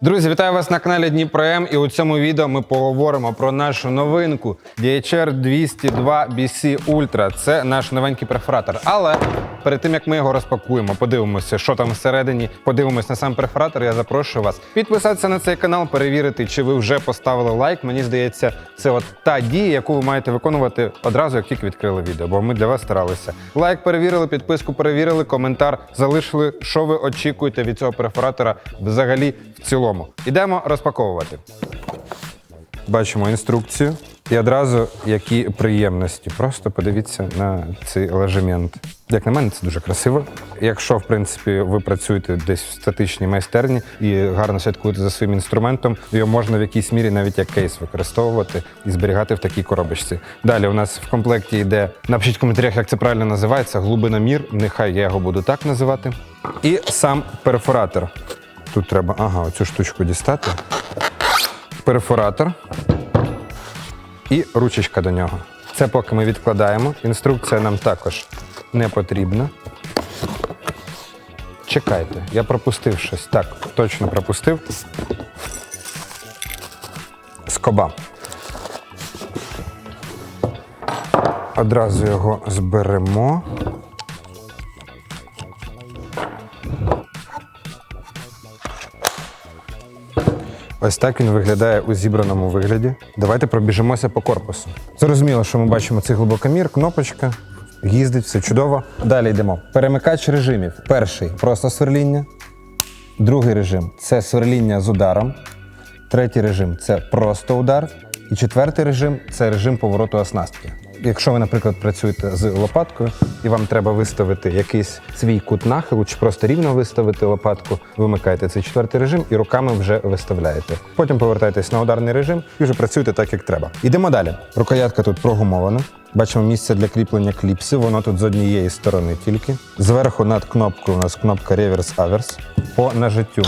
Друзі, вітаю вас на каналі Дніпром. І у цьому відео ми поговоримо про нашу новинку DHR 202 BC Ultra. Це наш новенький перфоратор. Але перед тим як ми його розпакуємо, подивимося, що там всередині, подивимось на сам перфоратор. Я запрошую вас підписатися на цей канал, перевірити, чи ви вже поставили лайк. Мені здається, це от та дія, яку ви маєте виконувати одразу, як тільки відкрили відео. Бо ми для вас старалися. Лайк перевірили, підписку перевірили, коментар залишили. Що ви очікуєте від цього перфоратора взагалі в цілому? Ідемо розпаковувати. Бачимо інструкцію. І одразу які приємності. Просто подивіться на цей ложемент. Як на мене, це дуже красиво. Якщо, в принципі, ви працюєте десь в статичній майстерні і гарно слідкуєте за своїм інструментом, його можна в якійсь мірі навіть як кейс використовувати і зберігати в такій коробочці. Далі у нас в комплекті йде, напишіть в коментарях, як це правильно називається, глибиномір. Нехай я його буду так називати. І сам перфоратор. Тут треба, ага, оцю штучку дістати. Перфоратор і ручечка до нього. Це поки ми відкладаємо. Інструкція нам також не потрібна. Чекайте, я пропустив щось. Так, точно пропустив. Скоба. Одразу його зберемо. Ось так він виглядає у зібраному вигляді. Давайте пробіжимося по корпусу. Зрозуміло, що ми бачимо цей глибокомір, кнопочка, їздить, все чудово. Далі йдемо. Перемикач режимів. Перший просто сверління. Другий режим це сверління з ударом. Третій режим це просто удар. І четвертий режим це режим повороту оснастки. Якщо ви, наприклад, працюєте з лопаткою і вам треба виставити якийсь свій кут нахилу, чи просто рівно виставити лопатку, вимикаєте цей четвертий режим і руками вже виставляєте. Потім повертаєтесь на ударний режим і вже працюєте так, як треба. Ідемо далі. Рукоятка тут прогумована. Бачимо місце для кріплення кліпсів. Воно тут з однієї сторони тільки. Зверху над кнопкою у нас кнопка реверс-аверс по нажиттю.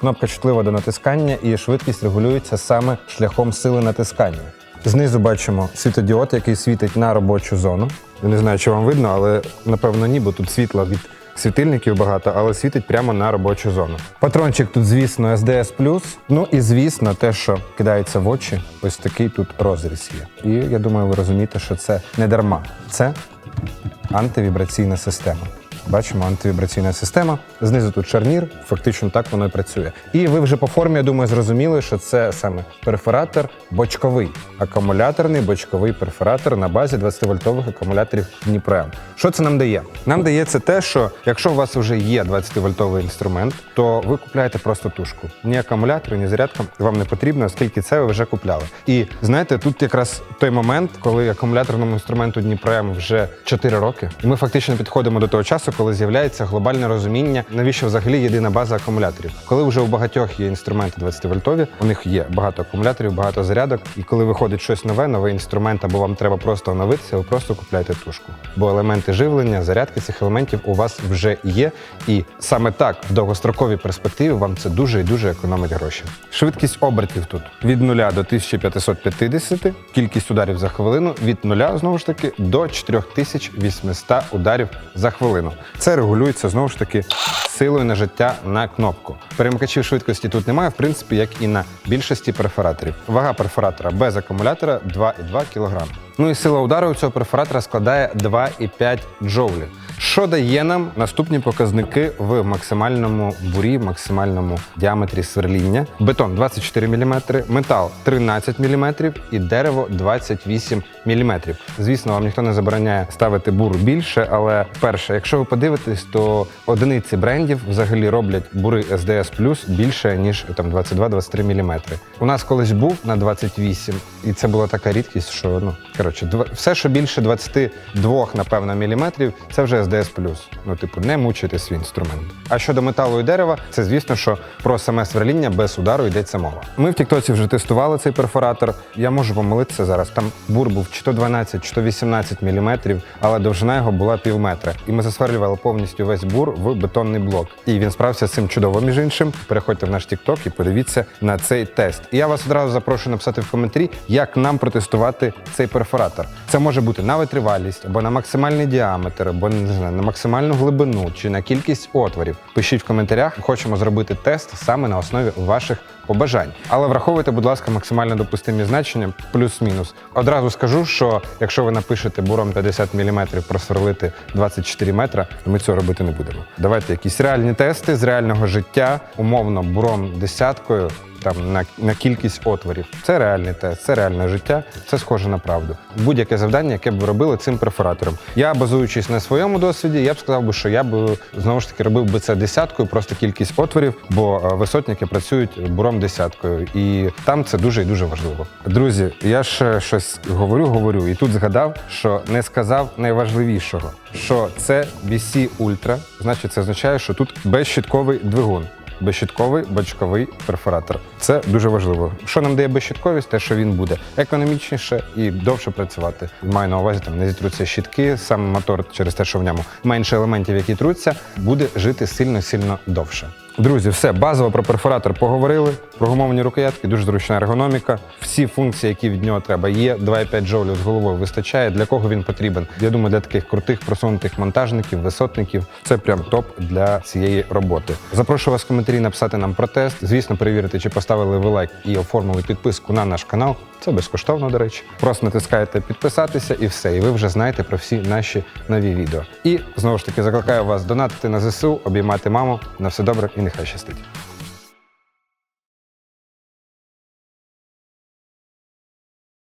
Кнопка чутлива до натискання і швидкість регулюється саме шляхом сили натискання. Знизу бачимо світодіод, який світить на робочу зону. Я не знаю, чи вам видно, але напевно ні, бо тут світла від світильників багато, але світить прямо на робочу зону. Патрончик тут, звісно, SDS+. Ну і звісно, те, що кидається в очі, ось такий тут розріз є. І я думаю, ви розумієте, що це не дарма. Це антивібраційна система. Бачимо антивібраційна система. Знизу тут шарнір, фактично так воно і працює. І ви вже по формі, я думаю, зрозуміли, що це саме перфоратор бочковий, акумуляторний бочковий перфоратор на базі 20-вольтових акумуляторів Дніпром. Що це нам дає? Нам дає це те, що якщо у вас вже є 20-вольтовий інструмент, то ви купляєте просто тушку. Ні акумулятор, ні зарядка вам не потрібно, оскільки це ви вже купляли. І знаєте, тут якраз той момент, коли акумуляторному інструменту Дніпром вже 4 роки, і ми фактично підходимо до того часу, коли з'являється глобальне розуміння, навіщо взагалі єдина база акумуляторів. Коли вже у багатьох є інструменти 20-вольтові, у них є багато акумуляторів, багато зарядок. І коли виходить щось нове, новий інструмент, або вам треба просто оновитися, ви просто купляєте тушку. Бо елементи живлення, зарядки цих елементів у вас вже є. І саме так в довгостроковій перспективі вам це дуже і дуже економить гроші. Швидкість обертів тут від 0 до 1550, кількість ударів за хвилину від 0 знову ж таки до 4800 ударів за хвилину. Це регулюється знову ж таки силою нажиття на кнопку. Перемикачів швидкості тут немає, в принципі, як і на більшості перфораторів. Вага перфоратора без акумулятора 2,2 кг. Ну і сила удару у цього перфоратора складає 2,5 джоулі. Що дає нам наступні показники в максимальному бурі, максимальному діаметрі сверління? Бетон 24 мм, метал 13 мм і дерево 28 мм. Звісно, вам ніхто не забороняє ставити бур більше, але перше, якщо ви подивитесь, то одиниці брендів взагалі роблять бури SDS більше ніж там 22-23 мм. У нас колись був на 28, і це була така рідкість, що ну коротше, все, що більше 22, напевно, міліметрів, це вже SDS+. Ну, типу, не мучайте свій інструмент. А щодо металу і дерева, це звісно, що про саме сверління без удару йдеться мова. Ми в Тіктоці вже тестували цей перфоратор. Я можу помилитися зараз. Там бур був чи то 12, чи то 18 міліметрів, але довжина його була пів метра. І ми засверлювали повністю весь бур в бетонний блок. І він справився з цим чудово, між іншим. Переходьте в наш Тікток і подивіться на цей тест. І я вас одразу запрошую написати в коментарі, як нам протестувати цей перфоратор. Це може бути на витривалість або на максимальний діаметр, або не знаю, на максимальну глибину чи на кількість отворів. Пишіть в коментарях. Хочемо зробити тест саме на основі ваших побажань. Але враховуйте, будь ласка, максимально допустимі значення плюс-мінус. Одразу скажу, що якщо ви напишете буром 50 мм просверлити 24 метра, то ми цього робити не будемо. Давайте якісь реальні тести з реального життя, умовно, буром десяткою. Там на, на кількість отворів. Це реальний тест, це реальне життя, це схоже на правду. Будь-яке завдання, яке б ви робили цим перфоратором. Я, базуючись на своєму досвіді, я б сказав би, що я б знову ж таки робив би це десяткою, просто кількість отворів, бо е, висотники працюють буром десяткою, і там це дуже і дуже важливо. Друзі, я ще щось говорю, говорю, і тут згадав, що не сказав найважливішого, що це BC Ultra, значить, це означає, що тут безщітковий двигун. Безщітковий бачковий перфоратор. Це дуже важливо. Що нам дає безщітковість? Те, що він буде економічніше і довше працювати. Маю на увазі, там не зітруться щітки, сам мотор через те, що в ньому менше елементів, які труться, буде жити сильно-сильно довше. Друзі, все базово про перфоратор поговорили. Прогумовані рукоятки, дуже зручна ергономіка. Всі функції, які від нього треба, є. 2,5 джоулів з головою вистачає. Для кого він потрібен? Я думаю, для таких крутих просунутих монтажників, висотників. Це прям топ для цієї роботи. Запрошую вас в коментарі написати нам про тест. Звісно, перевірити, чи поставили ви лайк і оформили підписку на наш канал. Це безкоштовно, до речі. Просто натискаєте підписатися і все. І ви вже знаєте про всі наші нові відео. І знову ж таки закликаю вас донатити на ЗСУ, обіймати маму. На все добре і нехай щастить.